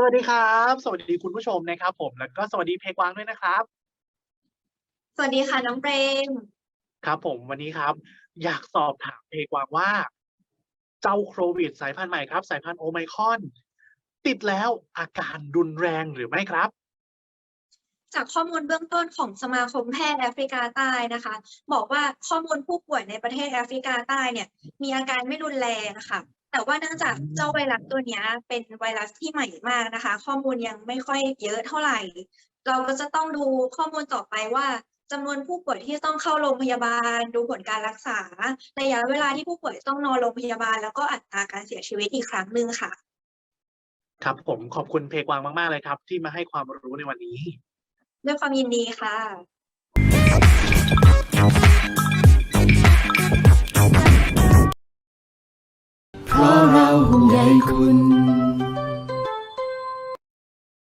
สวัสดีครับ สวัสดีคุณผู้ชมนะครับ ผม แล้วก็สวัสดีเพกวางด้วยนะครับ สวัสดีค่ะน้องเปรม ครับผมวันนี้ครับ อยากสอบถามเพกวางว่า เจ้าโควิด สายพันธุ์ใหม่ครับ สายพันธุ์โอไมครอน ติดแล้วอาการรุนแรงหรือไม่ครับ จากข้อมูลเบื้องต้นของสมาคมแพทย์แอฟริกาใต้นะคะ บอกว่าข้อมูลผู้ป่วยในประเทศแอฟริกาใต้เนี่ย มีอาการไม่รุนแรงนะคะ แต่ว่าเนื่องจากเจ้าไวรัสตัวเนี้ยเป็นไวรัสที่ใหม่มากนะคะ ข้อมูลยังไม่ค่อยเยอะเท่าไหร่ เราก็จะต้องดูข้อมูลต่อไปว่าจำนวนผู้ป่วยที่ต้องเข้าโรงพยาบาล ดูผลการรักษาระยะเวลาที่ผู้ป่วยต้องนอนโรงพยาบาล แล้วก็อัตราการเสียชีวิตอีกครั้งหนึ่งค่ะ ครับผมขอบคุณเพกวางมาก ๆ เลยครับ ที่มาให้ความรู้ในวันนี้ ด้วยความยินดีค่ะ ห่วงใยคุณ